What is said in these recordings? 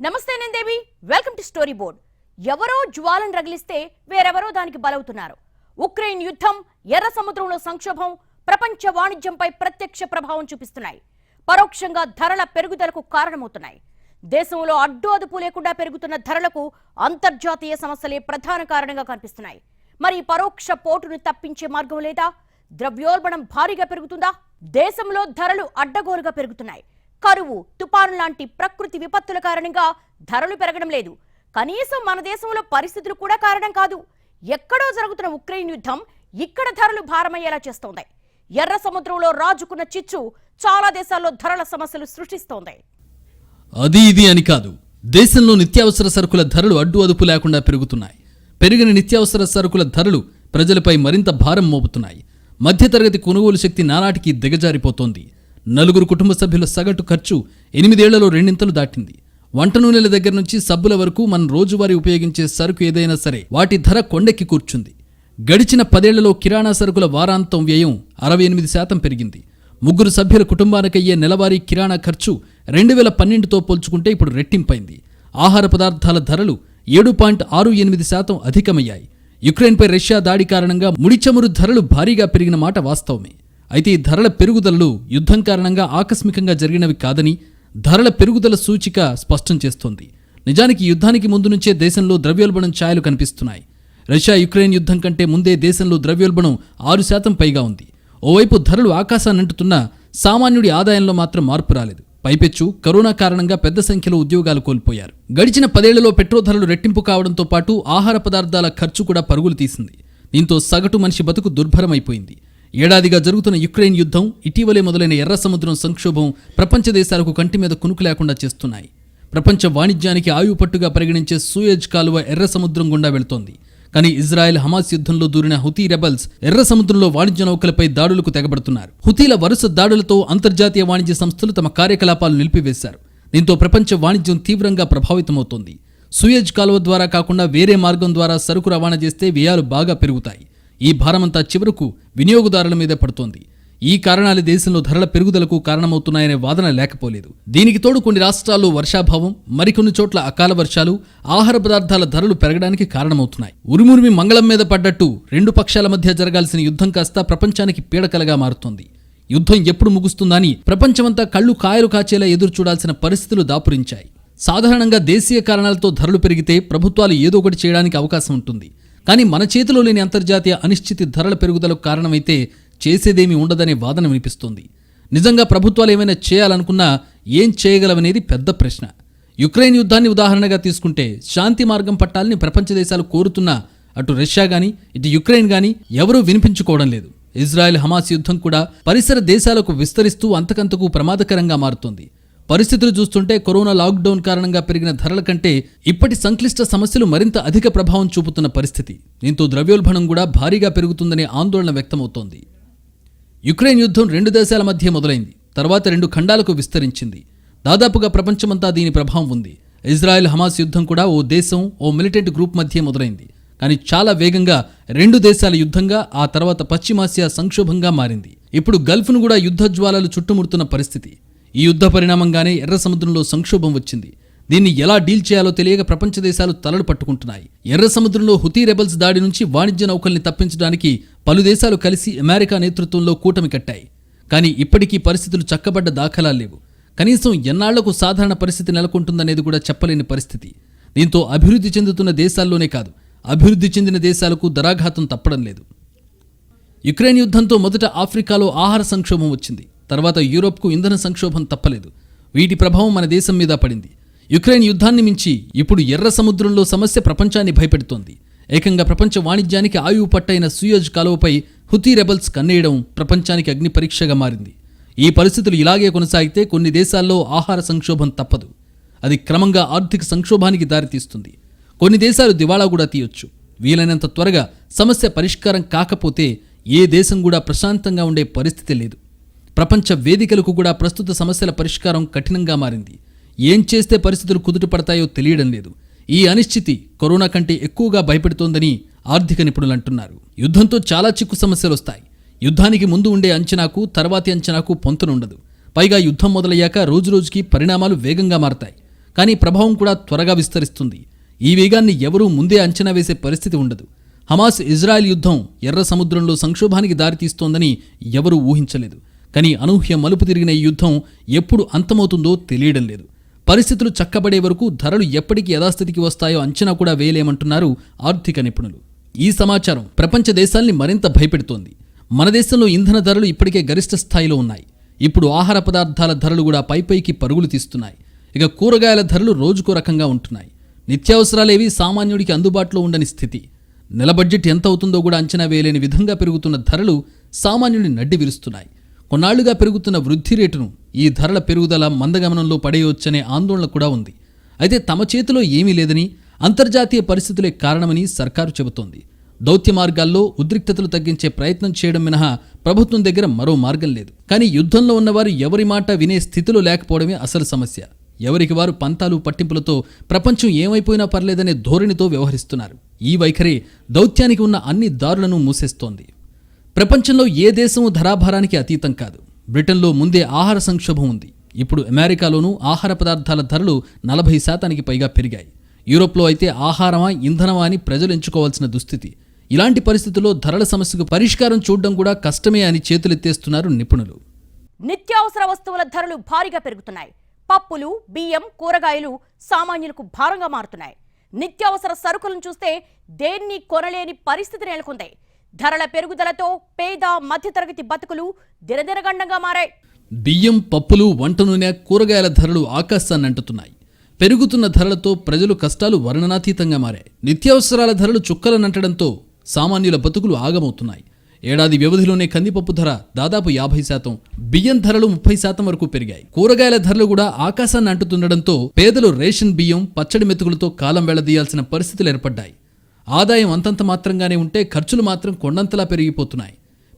నమస్తే నేను Devi welcome to story board ఎవరో జ్వాలను రగిలిస్తే వేరెవరో దానికి బలవుతున్నారు. ఉక్రెయిన్ యుద్ధం ఎర్ర సముద్రంలో సంక్షోభం ప్రపంచ వాణిజ్యంపై ప్రత్యక్ష ప్రభావం చూపిస్తున్నాయి. పరోక్షంగా ధరల పెరుగుదలకు కారణమవుతున్నాయి. దేశంలో అడ్డు అదుపు లేకుండా పెరుగుతున్న ధరలకు అంతర్జాతీయ సమస్యలే ప్రధాన కారణంగా కనిపిస్తున్నాయి. మరి పరోక్ష పోటును తప్పించే మార్గం లేదా? ద్రవ్యోల్బణం భారీగా పెరుగుతుందా? దేశంలో ధరలు అడ్డగోలుగా పెరుగుతున్నాయి. కరువు తుపాను లాంటి ప్రకృతి విపత్తుల కారణంగా ధరలు పెరగడం లేదు. కనీసం మన దేశంలో పరిస్థితులు కూడా కారణం కాదు. ఎక్కడో జరుగుతున్న ఉక్రెయిన్ యుద్ధం ఇక్కడ ధరలు భారమయ్యేలా చేస్తోంది. ఎర్ర సముద్రంలో రాజుకున్న చిచ్చు చాలా దేశాల్లో ధరల సమస్యలు సృష్టిస్తోంది. అది ఇది అని కాదు. దేశంలో నిత్యావసర సరుకుల ధరలు అడ్డు అదుపు లేకుండా పెరుగుతున్నాయి. పెరిగిన నిత్యావసర సరుకుల ధరలు ప్రజలపై మరింత భారం మోపుతున్నాయి. మధ్యతరగతి కొనుగోలు శక్తి నానాటికి దిగజారిపోతోంది. నలుగురు కుటుంబ సభ్యుల సగటు ఖర్చు ఎనిమిదేళ్ళలో రెండింతలు దాటింది. వంట నూనెల దగ్గర నుంచి సబ్బుల వరకు మనం రోజువారీ ఉపయోగించే సరుకు ఏదైనా సరే వాటి ధర కొండెక్కి కూర్చుంది. గడిచిన పదేళ్ళలో కిరాణా సరుకుల వారాంతం వ్యయం అరవై ఎనిమిది శాతం పెరిగింది. ముగ్గురు సభ్యుల కుటుంబానికయ్యే నెలవారీ కిరాణా ఖర్చు రెండు వేల పన్నెండుతో పోల్చుకుంటే ఇప్పుడు రెట్టింపైంది. ఆహార పదార్థాల ధరలు ఏడు పాయింట్ ఆరు ఎనిమిది శాతం అధికమయ్యాయి. యుక్రెయిన్పై రష్యా దాడి కారణంగా ముడిచమురు ధరలు భారీగా పెరిగిన మాట వాస్తవమే. అయితే ఈ ధరల పెరుగుదలలు యుద్ధం కారణంగా ఆకస్మికంగా జరిగినవి కాదని ధరల పెరుగుదల సూచిక స్పష్టం చేస్తోంది. నిజానికి యుద్ధానికి ముందు నుంచే దేశంలో ద్రవ్యోల్బణం ఛాయలు కనిపిస్తున్నాయి. రష్యా యుక్రెయిన్ యుద్ధం కంటే ముందే దేశంలో ద్రవ్యోల్బణం ఆరు శాతం పైగా ఉంది. ఓవైపు ధరలు ఆకాశాన్నంటుతున్నా సామాన్యుడి ఆదాయంలో మాత్రం మార్పు రాలేదు. పైపెచ్చు కరోనా కారణంగా పెద్ద సంఖ్యలో ఉద్యోగాలు కోల్పోయారు. గడిచిన పదేళ్ళలో పెట్రోల్ ధరలు రెట్టింపు కావడంతో పాటు ఆహార పదార్థాల ఖర్చు కూడా పరుగులు తీసింది. దీంతో సగటు మనిషి బతుకు దుర్భరమైపోయింది. ఏడాదిగా జరుగుతున్న యుక్రెయిన్ యుద్ధం ఇటీవలే మొదలైన ఎర్ర సముద్రం సంక్షోభం ప్రపంచ దేశాలకు కంటి మీద కునుకు లేకుండా చేస్తున్నాయి. ప్రపంచ వాణిజ్యానికి ఆయుపట్టుగా పరిగణించే సూయజ్ కాలువ ఎర్ర సముద్రం గుండా వెళుతోంది. కానీ ఇజ్రాయెల్ హమాస్ యుద్ధంలో దూరిన హుతీ రెబల్స్ ఎర్ర సముద్రంలో వాణిజ్య నౌకలపై దాడులకు తెగబడుతున్నారు. హుతీల వరుస దాడులతో అంతర్జాతీయ వాణిజ్య సంస్థలు తమ కార్యకలాపాలు నిలిపివేశారు. దీంతో ప్రపంచ వాణిజ్యం తీవ్రంగా ప్రభావితమవుతోంది. సూయజ్ కాలువ ద్వారా కాకుండా వేరే మార్గం ద్వారా సరుకు రవాణా చేస్తే వ్యయాలు బాగా పెరుగుతాయి. ఈ భారమంతా చివరకు వినియోగదారుల మీదే పడుతోంది. ఈ కారణాలు దేశంలో ధరల పెరుగుదలకు కారణమవుతున్నాయనే వాదన లేకపోలేదు. దీనికి తోడు కొన్ని రాష్ట్రాల్లో వర్షాభావం మరికొన్ని చోట్ల అకాల వర్షాలు ఆహార పదార్థాల ధరలు పెరగడానికి కారణమవుతున్నాయి. ఉరుమురిమి మంగళం మీద పడ్డట్టు రెండు పక్షాల మధ్య జరగాల్సిన యుద్ధం కాస్త ప్రపంచానికి పీడకలగా మారుతోంది. యుద్ధం ఎప్పుడు ముగుస్తుందని ప్రపంచమంతా కళ్ళు కాయలు కాచేలా ఎదురు చూడాల్సిన పరిస్థితులు దాపురించాయి. సాధారణంగా దేశీయ కారణాలతో ధరలు పెరిగితే ప్రభుత్వాలు ఏదో ఒకటి చేయడానికి అవకాశం ఉంటుంది. కానీ మన చేతిలో లేని అంతర్జాతీయ అనిశ్చితి ధరల పెరుగుదలకు కారణమైతే చేసేదేమీ ఉండదనే వాదన వినిపిస్తోంది. నిజంగా ప్రభుత్వాలు ఏమైనా చేయాలనుకున్నా ఏం చేయగలవనేది పెద్ద ప్రశ్న. యుక్రెయిన్ యుద్ధాన్ని ఉదాహరణగా తీసుకుంటే శాంతి మార్గం పట్టాలని ప్రపంచ దేశాలు కోరుతున్నా అటు రష్యా గాని ఇటు యుక్రెయిన్ గాని ఎవరూ వినిపించుకోవడం లేదు. ఇజ్రాయెల్ హమాస్ యుద్ధం కూడా పరిసర దేశాలకు విస్తరిస్తూ అంతకంతకు ప్రమాదకరంగా మారుతోంది. పరిస్థితులు చూస్తుంటే కరోనా లాక్డౌన్ కారణంగా పెరిగిన ధరల కంటే ఇప్పటి సంక్లిష్ట సమస్యలు మరింత అధిక ప్రభావం చూపుతున్న పరిస్థితి. దీంతో ద్రవ్యోల్బణం కూడా భారీగా పెరుగుతుందనే ఆందోళన వ్యక్తమవుతోంది. యుక్రెయిన్ యుద్ధం రెండు దేశాల మధ్య మొదలైంది. తర్వాత రెండు ఖండాలకు విస్తరించింది. దాదాపుగా ప్రపంచమంతా దీని ప్రభావం ఉంది. ఇజ్రాయెల్ హమాస్ యుద్ధం కూడా ఓ దేశం ఓ మిలిటెంట్ గ్రూప్ మధ్య మొదలైంది. కానీ చాలా వేగంగా రెండు దేశాల యుద్ధంగా ఆ తర్వాత పశ్చిమాసియా సంక్షోభంగా మారింది. ఇప్పుడు గల్ఫ్ను కూడా యుద్ధ జ్వాలలు చుట్టుముడుతున్న పరిస్థితి. ఈ యుద్ధ పరిణామంగానే ఎర్ర సముద్రంలో సంక్షోభం వచ్చింది. దీన్ని ఎలా డీల్ చేయాలో తెలియక ప్రపంచ దేశాలు తలలు పట్టుకుంటున్నాయి. ఎర్ర సముద్రంలో హుతీ రెబల్స్ దాడి నుంచి వాణిజ్య నౌకల్ని తప్పించడానికి పలు దేశాలు కలిసి అమెరికా నేతృత్వంలో కూటమి కట్టాయి. కానీ ఇప్పటికీ పరిస్థితులు చక్కబడ్డ దాఖలాలు లేవు. కనీసం ఎన్నాళ్ళకు సాధారణ పరిస్థితి నెలకొంటుందనేది కూడా చెప్పలేని పరిస్థితి. దీంతో అభివృద్ధి చెందుతున్న దేశాల్లోనే కాదు అభివృద్ధి చెందిన దేశాలకు దరాఘాతం తప్పడం లేదు. యుక్రెయిన్ యుద్ధంతో మొదట ఆఫ్రికాలో ఆహార సంక్షోభం వచ్చింది. తర్వాత యూరోప్కు ఇంధన సంక్షోభం తప్పలేదు. వీటి ప్రభావం మన దేశం మీద పడింది. యుక్రెయిన్ యుద్ధాన్ని మించి ఇప్పుడు ఎర్ర సముద్రంలో సమస్య ప్రపంచాన్ని భయపెడుతోంది. ఏకంగా ప్రపంచ వాణిజ్యానికి ఆయువు పట్టైన సూయజ్ కాలువపై హుతీ రెబల్స్ కన్నేయడం ప్రపంచానికి అగ్ని పరీక్షగా మారింది. ఈ పరిస్థితులు ఇలాగే కొనసాగితే కొన్ని దేశాల్లో ఆహార సంక్షోభం తప్పదు. అది క్రమంగా ఆర్థిక సంక్షోభానికి దారితీస్తుంది. కొన్ని దేశాలు దివాళా కూడా తీయొచ్చు. వీలైనంత త్వరగా సమస్య పరిష్కారం కాకపోతే ఏ దేశం కూడా ప్రశాంతంగా ఉండే పరిస్థితి లేదు. ప్రపంచ వేదికలకు కూడా ప్రస్తుత సమస్యల పరిష్కారం కఠినంగా మారింది. ఏం చేస్తే పరిస్థితులు కుదుట పడతాయో తెలియడం లేదు. ఈ అనిశ్చితి కరోనా కంటే ఎక్కువగా భయపెడుతోందని ఆర్థిక నిపుణులు అంటున్నారు. యుద్ధంతో చాలా చిక్కు సమస్యలు వస్తాయి. యుద్ధానికి ముందు ఉండే అంచనాకు తర్వాతి అంచనాకు పొంతనుండదు పైగా యుద్ధం మొదలయ్యాక రోజురోజుకి పరిణామాలు వేగంగా మారతాయి. కానీ ప్రభావం కూడా త్వరగా విస్తరిస్తుంది. ఈ వేగాన్ని ఎవరూ ముందే అంచనా వేసే పరిస్థితి ఉండదు. హమాస్ ఇజ్రాయెల్ యుద్ధం ఎర్ర సముద్రంలో సంక్షోభానికి దారితీస్తోందని ఎవరూ ఊహించలేదు. కానీ అనూహ్య మలుపు తిరిగిన ఈ యుద్ధం ఎప్పుడు అంతమవుతుందో తెలియడం లేదు. పరిస్థితులు చక్కబడే వరకు ధరలు ఎప్పటికి యథాస్థితికి వస్తాయో అంచనా కూడా వేయలేమంటున్నారు ఆర్థిక నిపుణులు. ఈ సమాచారం ప్రపంచ దేశాల్ని మరింత భయపెడుతోంది. మన దేశంలో ఇంధన ధరలు ఇప్పటికే గరిష్ట స్థాయిలో ఉన్నాయి. ఇప్పుడు ఆహార పదార్థాల ధరలు కూడా పైపైకి పరుగులు తీస్తున్నాయి. ఇక కూరగాయల ధరలు రోజుకో రకంగా ఉంటున్నాయి. నిత్యావసరాలేవి సామాన్యుడికి అందుబాటులో ఉండని స్థితి. నెల బడ్జెట్ ఎంత అవుతుందో కూడా అంచనా వేయలేని విధంగా పెరుగుతున్న ధరలు సామాన్యుడిని నడ్డి విరుస్తున్నాయి కొన్నాళ్ళుగా పెరుగుతున్న వృద్ధి రేటును ఈ ధరల పెరుగుదల మందగమనంలో పడేయొచ్చనే ఆందోళన కూడా ఉంది. అయితే తమ చేతిలో ఏమీ లేదని అంతర్జాతీయ పరిస్థితులే కారణమని సర్కారు చెబుతోంది. దౌత్య మార్గాల్లో ఉద్రిక్తతలు తగ్గించే ప్రయత్నం చేయడం మినహా ప్రభుత్వం దగ్గర మరో మార్గం లేదు. కానీ యుద్ధంలో ఉన్నవారు ఎవరి మాట వినే స్థితిలో లేకపోవడమే అసలు సమస్య. ఎవరికి వారు పంతాలు పట్టింపులతో ప్రపంచం ఏమైపోయినా పర్లేదనే ధోరణితో వ్యవహరిస్తున్నారు. ఈ వైఖరి దౌత్యానికి ఉన్న అన్ని దారులను మూసేస్తోంది. ప్రపంచంలో ఏ దేశము ధరాభారానికి అతీతం కాదు. బ్రిటన్లో ముందే ఆహార సంక్షోభం ఉంది. ఇప్పుడు అమెరికాలోనూ ఆహార పదార్థాల ధరలు నలభై శాతానికి పైగా పెరిగాయి. యూరోప్లో అయితే ఆహారమా ఇంధనమా అని ప్రజలు ఎంచుకోవాల్సిన దుస్థితి. ఇలాంటి పరిస్థితుల్లో ధరల సమస్యకు పరిష్కారం చూడడం కూడా కష్టమే అని చేతులెత్తేస్తున్నారు నిపుణులు. నిత్యావసర వస్తువుల ధరలు భారీగా పెరుగుతున్నాయి. పప్పులు బియ్యం కూరగాయలు సామాన్యులకు భారంగా మారుతున్నాయి. నిత్యావసర సరుకులను చూస్తే దేన్ని కొనలేని పరిస్థితి నెలకొంది. ధరల పెరుగుదలతో పేద మధ్యతరగతి బతుకులు దినదినగండంగా మారాయి. బియ్యం పప్పులు వంట నూనె కూరగాయల ధరలు ఆకాశాన్ని అంటుతున్నాయి. పెరుగుతున్న ధరలతో ప్రజలు కష్టాలు వర్ణనాతీతంగా మారాయి. నిత్యావసరాల ధరలు చుక్కలనంటడంతో సామాన్యుల బతుకులు ఆగమవుతున్నాయి. ఏడాది వ్యవధిలోనే కందిపప్పు ధర దాదాపు యాభై శాతం బియ్యం ధరలు ముప్పై శాతం వరకు పెరిగాయి. కూరగాయల ధరలు కూడా ఆకాశాన్ని అంటుతుండడంతో పేదలు రేషన్ బియ్యం పచ్చడి మెతుకులతో కాలం వెళ్ళదీయాల్సిన పరిస్థితులు ఏర్పడ్డాయి. ఆదాయం అంతంత మాత్రంగానే ఉంటే ఖర్చులు మాత్రం కొండంతలా పెరిగిపోతున్నాయి.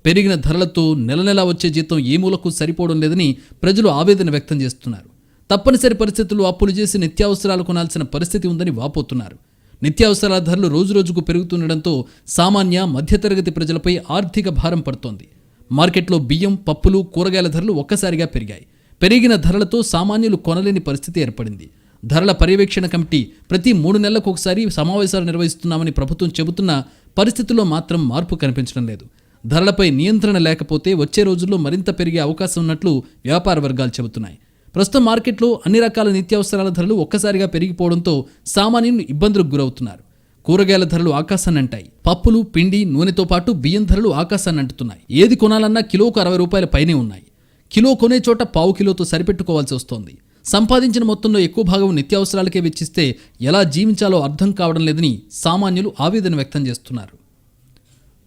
పెరిగిన ధరలతో నెల నెలా వచ్చే జీతం ఏ మూలకు సరిపోవడం లేదని ప్రజలు ఆవేదన వ్యక్తం చేస్తున్నారు. తప్పనిసరి పరిస్థితుల్లో అప్పులు చేసి నిత్యావసరాలు కొనాల్సిన పరిస్థితి ఉందని వాపోతున్నారు. నిత్యావసరాల ధరలు రోజురోజుకు పెరుగుతుండడంతో సామాన్య మధ్యతరగతి ప్రజలపై ఆర్థిక భారం పడుతోంది. మార్కెట్లో బియ్యం పప్పులు కూరగాయల ధరలు ఒక్కసారిగా పెరిగాయి. పెరిగిన ధరలతో సామాన్యులు కొనలేని పరిస్థితి ఏర్పడింది. ధరల పర్యవేక్షణ కమిటీ ప్రతి మూడు నెలలకు ఒకసారి సమావేశాలు నిర్వహిస్తున్నామని ప్రభుత్వం చెబుతున్న పరిస్థితుల్లో మాత్రం మార్పు కనిపించడం లేదు. ధరలపై నియంత్రణ లేకపోతే వచ్చే రోజుల్లో మరింత పెరిగే అవకాశం ఉన్నట్లు వ్యాపార వర్గాలు చెబుతున్నాయి. ప్రస్తుతం మార్కెట్లో అన్ని రకాల నిత్యావసరాల ధరలు ఒక్కసారిగా పెరిగిపోవడంతో సామాన్యులు ఇబ్బందులకు గురవుతున్నారు. కూరగాయల ధరలు ఆకాశాన్ని అంటాయి. పప్పులు పిండి నూనెతో పాటు బియ్యం ధరలు ఆకాశాన్ని అంటున్నాయి ఏది కొనాలన్నా కిలోకు అరవై రూపాయల పైనే ఉన్నాయి. కిలో కొనే చోట పావు కిలోతో సరిపెట్టుకోవాల్సి వస్తోంది. సంపాదించిన మొత్తంలో ఎక్కువ భాగం నిత్యావసరాలకే వెచ్చిస్తే ఎలా జీవించాలో అర్థం కావడం లేదని సామాన్యులు ఆవేదన వ్యక్తం చేస్తున్నారు.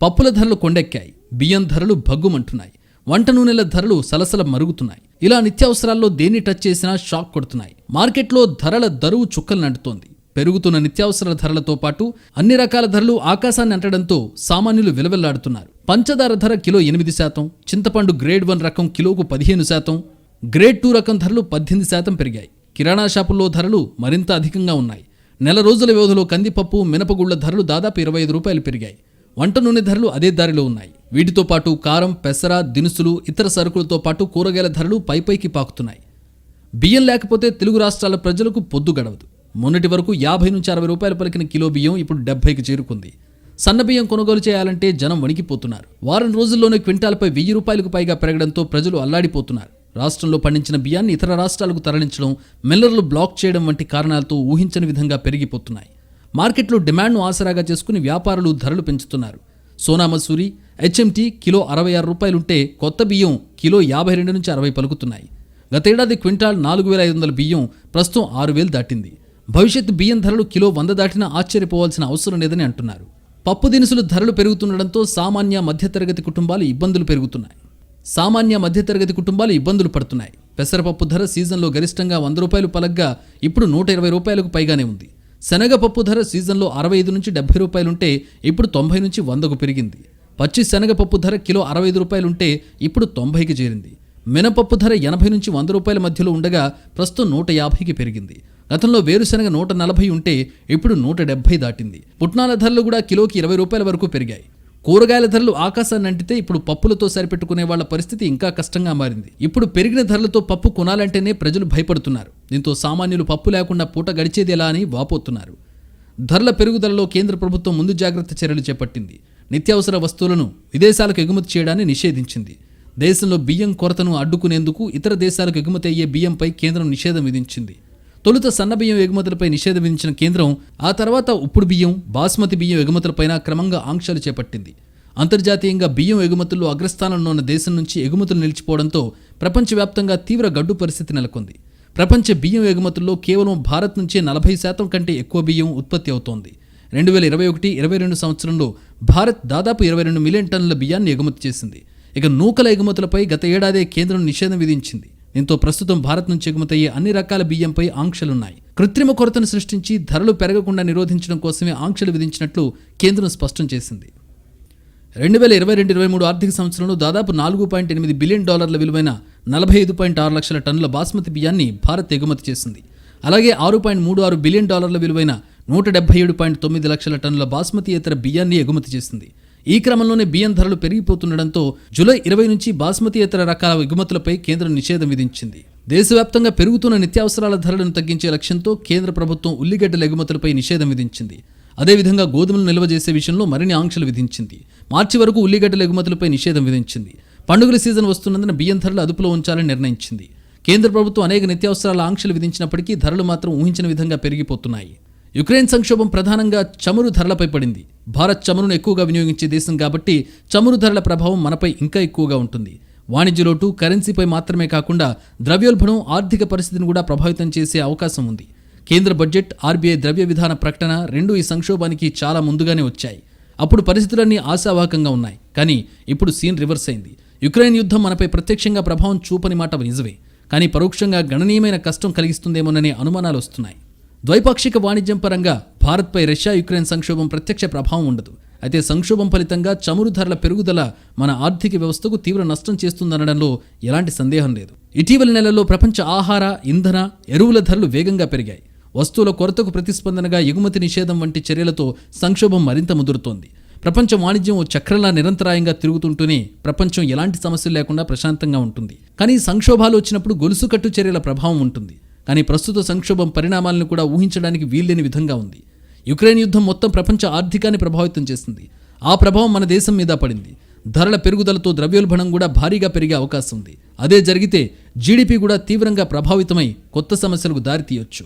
పప్పుల ధరలు కొండెక్కాయి బియ్యం ధరలు భగ్గుమంటున్నాయి వంట నూనెల ధరలు సలసల మరుగుతున్నాయి. ఇలా నిత్యావసరాల్లో దేన్ని టచ్ చేసినా షాక్ కొడుతున్నాయి. మార్కెట్లో ధరల దరువు చుక్కలు నడుతోంది. పెరుగుతున్న నిత్యావసర ధరలతో పాటు అన్ని రకాల ధరలు ఆకాశాన్ని అంటడంతో సామాన్యులు విలవెల్లాడుతున్నారు. పంచదార ధర కిలో ఎనిమిది శాతం చింతపండు గ్రేడ్ వన్ రకం కిలోకు పదిహేను శాతం గ్రేడ్ టూ రకం ధరలు పద్దెనిమిది శాతం పెరిగాయి. కిరాణా షాపుల్లో ధరలు మరింత అధికంగా ఉన్నాయి. నెల రోజుల వ్యవధిలో కందిపప్పు మినపగుళ్ళ ధరలు దాదాపు ఇరవై ఐదు రూపాయలు పెరిగాయి. వంట నూనె ధరలు అదే దారిలో ఉన్నాయి. వీటితో పాటు కారం పెసర దినుసులు ఇతర సరుకులతో పాటు కూరగాయల ధరలు పైపైకి పాకుతున్నాయి. బియ్యం లేకపోతే తెలుగు రాష్ట్రాల ప్రజలకు పొద్దు గడవదు. మొన్నటి వరకు యాభై నుంచి అరవై రూపాయలు పలికిన కిలో బియ్యం ఇప్పుడు డెబ్బైకి చేరుకుంది. సన్న బియ్యం కొనుగోలు చేయాలంటే జనం వణికిపోతున్నారు. వారం రోజుల్లోనే క్వింటాల్పై వెయ్యి రూపాయలకు పైగా పెరగడంతో ప్రజలు అల్లాడిపోతున్నారు. రాష్ట్రంలో పండించిన బియ్యాన్ని ఇతర రాష్ట్రాలకు తరలించడం మిల్లర్లు బ్లాక్ చేయడం వంటి కారణాలతో ఊహించని విధంగా పెరిగిపోతున్నాయి. మార్కెట్లో డిమాండ్ను ఆసరాగా చేసుకుని వ్యాపారులు ధరలు పెంచుతున్నారు. సోనా మసూరి హెచ్ఎంటీ కిలో అరవై ఆరు రూపాయలుంటే కొత్త బియ్యం కిలో యాభై రెండు నుంచి అరవై పలుకుతున్నాయి. గతేడాది క్వింటాల్ నాలుగు వేల ఐదు వందల బియ్యం ప్రస్తుతం ఆరు వేలు దాటింది. భవిష్యత్తు బియ్యం ధరలు కిలో వంద దాటినా ఆశ్చర్యపోవాల్సిన అవసరం లేదని అంటున్నారు. పప్పు దినుసులు ధరలు పెరుగుతుండడంతో సామాన్య మధ్యతరగతి కుటుంబాలు ఇబ్బందులు పెరుగుతున్నాయి. సామాన్య మధ్యతరగతి కుటుంబాలు ఇబ్బందులు పడుతున్నాయి. పెసరపప్పు ధర సీజన్లో గరిష్టంగా వంద రూపాయలు పలగ్గా ఇప్పుడు నూట ఇరవై రూపాయలకు పైగానే ఉంది. శనగపప్పు ధర సీజన్లో అరవై ఐదు నుంచి డెబ్బై రూపాయలుంటే ఇప్పుడు తొంభై నుంచి వందకు పెరిగింది. పచ్చి శనగపప్పు ధర కిలో అరవై ఐదు రూపాయలుంటే ఇప్పుడు తొంభైకి చేరింది. మినపప్పు ధర ఎనభై నుంచి వంద రూపాయల మధ్యలో ఉండగా ప్రస్తుతం నూట యాభైకి పెరిగింది. గతంలో వేరుశనగ నూట నలభై ఉంటే ఇప్పుడు నూట డెబ్బై దాటింది. పుట్నాల ధరలు కూడా కిలోకి ఇరవై రూపాయల వరకు పెరిగాయి. కూరగాయల ధరలు ఆకాశాన్ని అంటితే ఇప్పుడు పప్పులతో సరిపెట్టుకునే వాళ్ళ పరిస్థితి ఇంకా కష్టంగా మారింది. ఇప్పుడు పెరిగిన ధరలతో పప్పు కొనాలంటేనే ప్రజలు భయపడుతున్నారు. దీంతో సామాన్యులు పప్పు లేకుండా పూట గడిచేది ఎలా అని వాపోతున్నారు. ధరల పెరుగుదలలో కేంద్ర ప్రభుత్వం ముందు జాగ్రత్త చర్యలు చేపట్టింది. నిత్యావసర వస్తువులను విదేశాలకు ఎగుమతి చేయడాన్ని నిషేధించింది. దేశంలో బియ్యం కొరతను అడ్డుకునేందుకు ఇతర దేశాలకు ఎగుమతి అయ్యే బియ్యంపై కేంద్రం నిషేధం విధించింది. తొలుత సన్న బియ్యం ఎగుమతులపై నిషేధం విధించిన కేంద్రం ఆ తర్వాత ఉప్పుడు బియ్యం బాస్మతి బియ్యం ఎగుమతులపైన క్రమంగా ఆంక్షలు చేపట్టింది. అంతర్జాతీయంగా బియ్యం ఎగుమతుల్లో అగ్రస్థానంలో ఉన్న దేశం నుంచి ఎగుమతులు నిలిచిపోవడంతో ప్రపంచవ్యాప్తంగా తీవ్ర గడ్డు పరిస్థితి నెలకొంది. ప్రపంచ బియ్యం ఎగుమతుల్లో కేవలం భారత్ నుంచే నలభై శాతం కంటే ఎక్కువ బియ్యం ఉత్పత్తి అవుతోంది. రెండు వేల ఇరవై ఒకటి ఇరవై రెండు సంవత్సరంలో భారత్ దాదాపు ఇరవై రెండు మిలియన్ టన్నుల బియ్యాన్ని ఎగుమతి చేసింది. ఇక నూకల ఎగుమతులపై గత ఏడాదే కేంద్రం నిషేధం విధించింది. దీంతో ప్రస్తుతం భారత్ నుంచి ఎగుమతయ్యే అన్ని రకాల బియ్యంపై ఆంక్షలున్నాయి. కృత్రిమ కొరతను సృష్టించి ధరలు పెరగకుండా నిరోధించడం కోసమే ఆంక్షలు విధించినట్లు కేంద్రం స్పష్టం చేసింది. రెండు వేల ఇరవై రెండు ఇరవై మూడు ఆర్థిక సంవత్సరంలో దాదాపు నాలుగు పాయింట్ ఎనిమిది బిలియన్ డాలర్ల విలువైన నలభై ఐదు పాయింట్ ఆరు లక్షల టన్నుల బాస్మతి బియ్యాన్ని భారత్ ఎగుమతి చేసింది. అలాగే ఆరు పాయింట్ మూడు ఆరు బిలియన్ డాలర్ల విలువైన నూట డెబ్బై ఏడు పాయింట్ తొమ్మిది లక్షల టన్నుల బాస్మతి ఇతర బియ్యాన్ని ఎగుమతి చేసింది. ఈ క్రమంలోనే బియ్యం ధరలు పెరిగిపోతుండటంతో జూలై ఇరవై నుంచి బాస్మతి ఇతర రకాల ఎగుమతులపై కేంద్రం నిషేధం విధించింది. దేశవ్యాప్తంగా పెరుగుతున్న నిత్యావసరాల ధరలను తగ్గించే లక్ష్యంతో కేంద్ర ప్రభుత్వం ఉల్లిగడ్డల ఎగుమతులపై నిషేధం విధించింది. అదేవిధంగా గోధుమలు నిల్వ చేసే విషయంలో మరిన్ని ఆంక్షలు విధించింది. మార్చి వరకు ఉల్లిగడ్డల ఎగుమతులపై నిషేధం విధించింది. పండుగల సీజన్ వస్తున్నందున బియ్యం ధరలు అదుపులో ఉంచాలని నిర్ణయించింది. కేంద్ర ప్రభుత్వం అనేక నిత్యావసరాల ఆంక్షలు విధించినప్పటికీ ధరలు మాత్రం ఊహించిన విధంగా పెరిగిపోతున్నాయి. యుక్రెయిన్ సంక్షోభం ప్రధానంగా చమురు ధరలపై పడింది. భారత్ చమురును ఎక్కువగా వినియోగించే దేశం కాబట్టి చమురు ధరల ప్రభావం మనపై ఇంకా ఎక్కువగా ఉంటుంది. వాణిజ్య లోటు కరెన్సీపై మాత్రమే కాకుండా ద్రవ్యోల్బణం ఆర్థిక పరిస్థితిని కూడా ప్రభావితం చేసే అవకాశం ఉంది. కేంద్ర బడ్జెట్ ఆర్బీఐ ద్రవ్య విధాన ప్రకటన రెండు ఈ సంక్షోభానికి చాలా ముందుగానే వచ్చాయి. అప్పుడు పరిస్థితులన్నీ ఆశావాహకంగా ఉన్నాయి. కానీ ఇప్పుడు సీన్ రివర్స్ అయింది. యుక్రెయిన్ యుద్ధం మనపై ప్రత్యక్షంగా ప్రభావం చూపని మాట నిజమే. కానీ పరోక్షంగా గణనీయమైన కష్టం కలిగిస్తుందేమోననే అనుమానాలు వస్తున్నాయి. ద్వైపాక్షిక వాణిజ్యం పరంగా భారత్పై రష్యా యుక్రెయిన్ సంక్షోభం ప్రత్యక్ష ప్రభావం ఉండదు. అయితే సంక్షోభం ఫలితంగా చమురు ధరల పెరుగుదల మన ఆర్థిక వ్యవస్థకు తీవ్ర నష్టం చేస్తుందనడంలో ఎలాంటి సందేహం లేదు. ఇటీవలి నెలల్లో ప్రపంచ ఆహార ఇంధన ఎరువుల ధరలు వేగంగా పెరిగాయి. వస్తువుల కొరతకు ప్రతిస్పందనగా ఎగుమతి నిషేధం వంటి చర్యలతో సంక్షోభం మరింత ముదురుతోంది. ప్రపంచ వాణిజ్యం ఓ చక్రంలా నిరంతరాయంగా తిరుగుతుంటూనే ప్రపంచం ఎలాంటి సమస్యలు లేకుండా ప్రశాంతంగా ఉంటుంది. కానీ సంక్షోభాలు వచ్చినప్పుడు గొలుసుకట్టు చర్యల ప్రభావం ఉంటుంది. కానీ ప్రస్తుత సంక్షోభం పరిణామాలను కూడా ఊహించడానికి వీల్లేని విధంగా ఉంది. యుక్రెయిన్ యుద్ధం మొత్తం ప్రపంచ ఆర్థికాన్ని ప్రభావితం చేసింది. ఆ ప్రభావం మన దేశం మీద పడింది. ధరల పెరుగుదలతో ద్రవ్యోల్బణం కూడా భారీగా పెరిగే అవకాశం ఉంది. అదే జరిగితే జీడిపి కూడా తీవ్రంగా ప్రభావితమై కొత్త సమస్యలకు దారితీయొచ్చు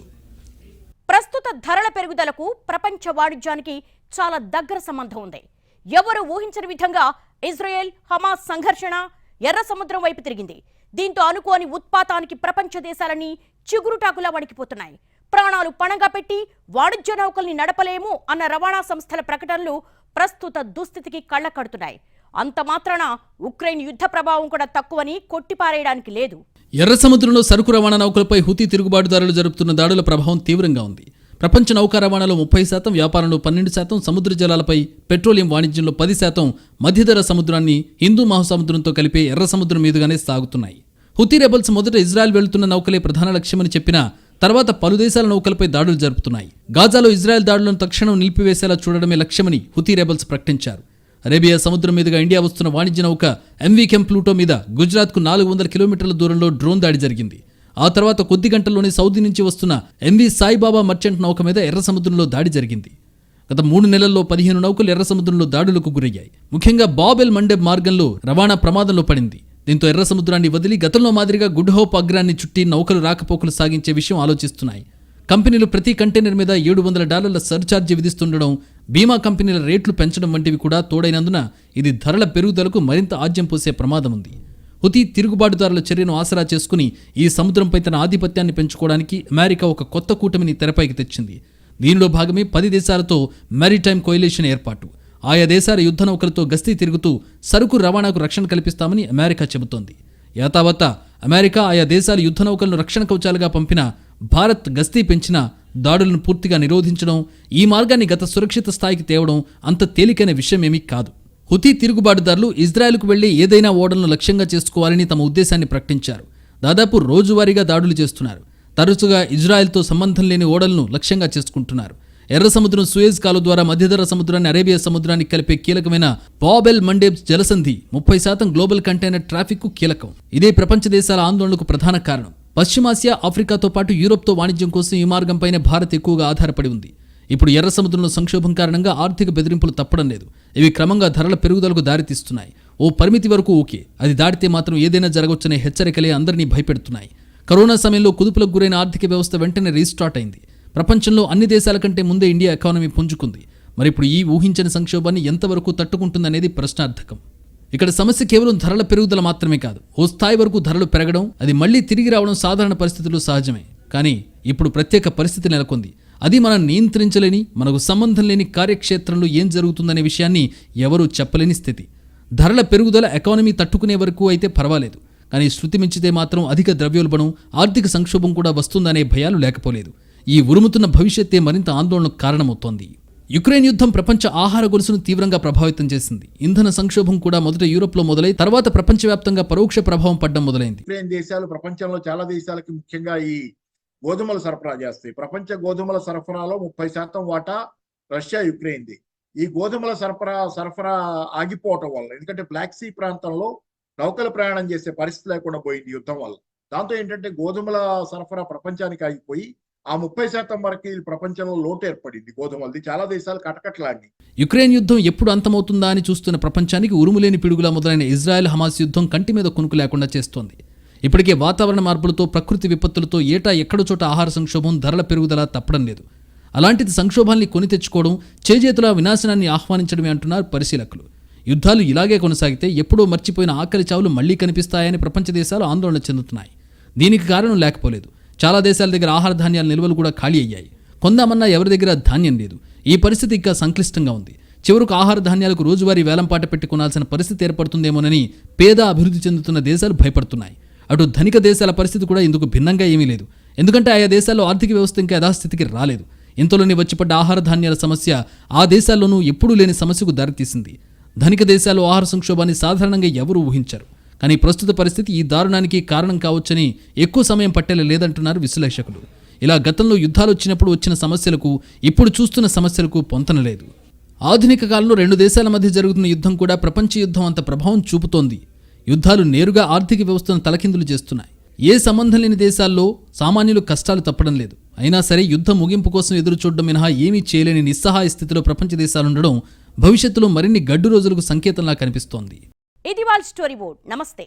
ప్రస్తుత ధరల పెరుగుదలకు ప్రపంచ వాణిజ్యానికి చాలా దగ్గర సంబంధం ఉంది. ఎవరు ఊహించని విధంగా ఇజ్రాయెల్ హమాస్ సంఘర్షణ ఎర్ర సముద్రం వైపు తిరిగింది. దీంతో అనుకోని ఉత్పాతానికి ప్రపంచ దేశాలన్నీ చిగురుటాకులా వణికిపోతున్నాయి. ప్రాణాలు పణంగా పెట్టి వాణిజ్య నౌకల్ని నడపలేము అన్న రవాణా సంస్థల ప్రకటనలు ప్రస్తుత దుస్థితికి కళ్ళ కడుతున్నాయి అంత మాత్రాన ఉక్రెయిన్ యుద్ధ ప్రభావం కూడా తక్కువని కొట్టిపారేయడానికి లేదు. ఎర్ర సముద్రంలో సరుకు రవాణా నౌకలపై హుతీ తిరుగుబాటుదారులు జరుపుతున్న దాడుల ప్రభావం తీవ్రంగా ఉంది. ప్రపంచ నౌకా రవాణాలో ముప్పై శాతం వ్యాపారంలో పన్నెండు శాతం సముద్ర జలాలపై పెట్రోలియం వాణిజ్యంలో పది శాతం మధ్యధర సముద్రాన్ని హిందూ మహాసముద్రంతో కలిపే ఎర్ర సముద్రం మీదుగానే సాగుతున్నాయి. హుతీ రెబల్స్ మొదట ఇజ్రాయెల్ వెళుతున్న నౌకలే ప్రధాన లక్ష్యమని చెప్పినా తర్వాత పలు దేశాల నౌకలపై దాడులు జరుపుతున్నాయి. గాజాలో ఇజ్రాయెల్ దాడులను తక్షణం నిలిపివేసేలా చూడడమే లక్ష్యమని హుతీ రెబల్స్ ప్రకటించారు. అరేబియా సముద్రం మీదుగా ఇండియా వస్తున్న వాణిజ్య నౌక ఎంవీకెం ప్లూటో మీద గుజరాత్కు నాలుగు వందల కిలోమీటర్ల దూరంలో డ్రోన్ దాడి జరిగింది. ఆ తర్వాత కొద్ది గంటల్లోనే సౌదీ నుంచి వస్తున్న ఎంవీ సాయిబాబా మర్చెంట్ నౌక మీద ఎర్ర సముద్రంలో దాడి జరిగింది. గత మూడు నెలల్లో పదిహేను నౌకలు ఎర్ర సముద్రంలో దాడులకు గురయ్యాయి. ముఖ్యంగా బాబెల్ మండెబ్ మార్గంలో రవాణా ప్రమాదంలో పడింది. దీంతో ఎర్ర సముద్రాన్ని వదిలి గతంలో మాదిరిగా గుడ్ హోప్ అగ్రాన్ని చుట్టి నౌకలు రాకపోకలు సాగించే విషయం ఆలోచిస్తున్నాయి. కంపెనీలు ప్రతి కంటైనర్ మీద ఏడు వందల డాలర్ల సర్ఛార్జీ విధిస్తుండడం బీమా కంపెనీల రేట్లు పెంచడం వంటివి కూడా తోడైనందున ఇది ధరల పెరుగుదలకు మరింత ఆజ్యం పోసే ప్రమాదం ఉంది. హుతీ తిరుగుబాటుదారుల చర్యను ఆసరా చేసుకుని ఈ సముద్రంపై తన ఆధిపత్యాన్ని పెంచుకోవడానికి అమెరికా ఒక కొత్త కూటమిని తెరపైకి తెచ్చింది. దీనిలో భాగమే పది దేశాలతో మ్యారిటైమ్ కోయిలేషన్ ఏర్పాటు. ఆయా దేశాల యుద్ధ నౌకలతో గస్తీ తిరుగుతూ సరుకు రవాణాకు రక్షణ కల్పిస్తామని అమెరికా చెబుతోంది. యాతావత అమెరికా ఆయా దేశాల యుద్ధ నౌకలను రక్షణ కవచాలుగా పంపిన భారత్ గస్తీ పెంచిన దాడులను పూర్తిగా నిరోధించడం ఈ మార్గాన్ని గత సురక్షిత స్థాయికి తేవడం అంత తేలికైన విషయమేమీ కాదు. హుతీ తిరుగుబాటుదారులు ఇజ్రాయెల్కు వెళ్ళి ఏదైనా ఓడలను లక్ష్యంగా చేసుకోవాలని తమ ఉద్దేశాన్ని ప్రకటించారు. దాదాపు రోజువారీగా దాడులు చేస్తున్నారు. తరచుగా ఇజ్రాయెల్తో సంబంధం లేని ఓడలను లక్ష్యంగా చేసుకుంటున్నారు. ఎర్ర సముద్రం సుయేజ్ కాలు ద్వారా మధ్యధర సముద్రాన్ని అరేబియా సముద్రాన్ని కలిపే కీలకమైన బాబెల్ మండేబ్ జలసంధి ముప్పై శాతం గ్లోబల్ కంటైనర్ ట్రాఫిక్కు కీలకం. ఇదే ప్రపంచ దేశాల ఆందోళనకు ప్రధాన కారణం. పశ్చిమాసియా ఆఫ్రికాతో పాటు యూరోప్తో వాణిజ్యం కోసం ఈ మార్గంపైనే భారత్ ఎక్కువగా ఆధారపడి ఉంది. ఇప్పుడు ఎర్ర సముద్రంలో సంక్షోభం కారణంగా ఆర్థిక బెదిరింపులు తప్పడం లేదు. ఇవి క్రమంగా ధరల పెరుగుదలకు దారితీస్తున్నాయి. ఓ పరిమితి వరకు ఓకే. అది దాటితే మాత్రం ఏదైనా జరగవచ్చనే హెచ్చరికలే అందరినీ భయపెడుతున్నాయి. కరోనా సమయంలో కుదుపులకు గురైన ఆర్థిక వ్యవస్థ వెంటనే రీస్టార్ట్ అయింది. ప్రపంచంలో అన్ని దేశాల కంటే ముందే ఇండియా ఎకానమీ పుంజుకుంది. మరి ఇప్పుడు ఈ ఊహించని సంక్షోభాన్ని ఎంతవరకు తట్టుకుంటుందనేది ప్రశ్నార్థకం. ఇక్కడ సమస్య కేవలం ధరల పెరుగుదల మాత్రమే కాదు. ఓ స్థాయి వరకు ధరలు పెరగడం అది మళ్ళీ తిరిగి రావడం సాధారణ పరిస్థితుల్లో సహజమే. కానీ ఇప్పుడు ప్రత్యేక పరిస్థితి నెలకొంది. అది మనం నియంత్రించలేని మనకు సంబంధం లేని కార్యక్షేత్రంలో ఏం జరుగుతుందనే విషయాన్ని ఎవరూ చెప్పలేని స్థితి. ధరల పెరుగుదల ఎకానమీ తట్టుకునే వరకు అయితే పర్వాలేదు. కానీ శృతి మించితే మాత్రం అధిక ద్రవ్యోల్బణం ఆర్థిక సంక్షోభం కూడా వస్తుందనే భయాలు లేకపోలేదు. ఈ ఉరుముతున్న భవిష్యత్తే మరింత ఆందోళనకు కారణమవుతోంది. యుక్రెయిన్ యుద్ధం ప్రపంచ ఆహార గొలుసును తీవ్రంగా ప్రభావితం చేసింది. ఇంధన సంక్షోభం కూడా మొదట యూరోప్లో మొదలై తర్వాత ప్రపంచవ్యాప్తంగా పరోక్ష ప్రభావం పడ్డం మొదలైంది. యుక్రెయిన్ దేశాలు ప్రపంచంలో చాలా దేశాలకి ముఖ్యంగా ఈ గోధుమలు సరఫరా చేస్తాయి. ప్రపంచ గోధుమల సరఫరాలో ముప్పై శాతం వాటా రష్యా యుక్రెయిన్ది. ఈ గోధుమల సరఫరా సరఫరా ఆగిపోవటం వల్ల ఎందుకంటే బ్లాక్ సీ ప్రాంతంలో నౌకలు ప్రయాణం చేసే పరిస్థితి లేకుండా పోయింది యుద్ధం వల్ల. దాంతో ఏంటంటే గోధుమల సరఫరా ప్రపంచానికి ఆగిపోయి ఆ ముప్పై శాతం వరకు ప్రపంచంలో లోటు ఏర్పడింది. గోధుమలది చాలా దేశాలు కటకట్లాగి యుక్రెయిన్ యుద్ధం ఎప్పుడు అంతమవుతుందా అని చూస్తున్న ప్రపంచానికి ఉరుములేని పిడుగులా మొదలైన ఇజ్రాయెల్ హమాస్ యుద్ధం కంటి మీద కొనుకు లేకుండా చేస్తోంది. ఇప్పటికే వాతావరణ మార్పులతో ప్రకృతి విపత్తులతో ఏటా ఎక్కడో చోట ఆహార సంక్షోభం ధరల పెరుగుదల తప్పడం లేదు. అలాంటిది సంక్షోభాన్ని కొని తెచ్చుకోవడం చేజేతుల వినాశనాన్ని ఆహ్వానించడమే అంటున్నారు పరిశీలకులు. యుద్ధాలు ఇలాగే కొనసాగితే ఎప్పుడో మర్చిపోయిన ఆకలి చావులు మళ్ళీ కనిపిస్తాయని ప్రపంచ దేశాలు ఆందోళన చెందుతున్నాయి. దీనికి కారణం లేకపోలేదు. చాలా దేశాల దగ్గర ఆహార ధాన్యాల నిల్వలు కూడా ఖాళీ అయ్యాయి. కొందామన్నా ఎవరి దగ్గర ధాన్యం లేదు. ఈ పరిస్థితి ఇంకా సంక్లిష్టంగా ఉంది. చివరకు ఆహార ధాన్యాలకు రోజువారీ వేలంపాట పెట్టుకునాల్సిన పరిస్థితి ఏర్పడుతుందేమోనని పేద అభివృద్ధి చెందుతున్న దేశాలు భయపడుతున్నాయి. అటు ధనిక దేశాల పరిస్థితి కూడా ఇందుకు భిన్నంగా ఏమీ లేదు. ఎందుకంటే ఆయా దేశాల్లో ఆర్థిక వ్యవస్థ ఇంకా యథాస్థితికి రాలేదు. ఇంతలోనే వచ్చిపడ్డ ఆహార ధాన్యాల సమస్య ఆ దేశాల్లోనూ ఎప్పుడూ లేని సమస్యకు దారితీసింది. ధనిక దేశాలు ఆహార సంక్షోభాన్ని సాధారణంగా ఎవరూ ఊహించరు. కానీ ప్రస్తుత పరిస్థితి ఈ దారుణానికి కారణం కావచ్చని ఎక్కువ సమయం పట్టేలా లేదంటున్నారు విశ్లేషకులు. ఇలా గతంలో యుద్ధాలు వచ్చినప్పుడు వచ్చిన సమస్యలకు ఇప్పుడు చూస్తున్న సమస్యలకు పొంతనలేదు ఆధునిక కాలంలో రెండు దేశాల మధ్య జరుగుతున్న యుద్ధం కూడా ప్రపంచ యుద్ధం అంత ప్రభావం చూపుతోంది. యుద్ధాలు నేరుగా ఆర్థిక వ్యవస్థను తలకిందులు చేస్తున్నాయి. ఏ సంబంధం లేని దేశాల్లో సామాన్యులు కష్టాలు తప్పడం లేదు. అయినా సరే యుద్ధం ముగింపు కోసం ఎదురు చూడడం మినహా ఏమీ చేయలేని నిస్సహాయ స్థితిలో ప్రపంచ దేశాలుండడం భవిష్యత్తులో మరిన్ని గడ్డు రోజులకు సంకేతంలా కనిపిస్తోంది. ఇది వాళ్ళ స్టోరీ బోర్డ్. నమస్తే.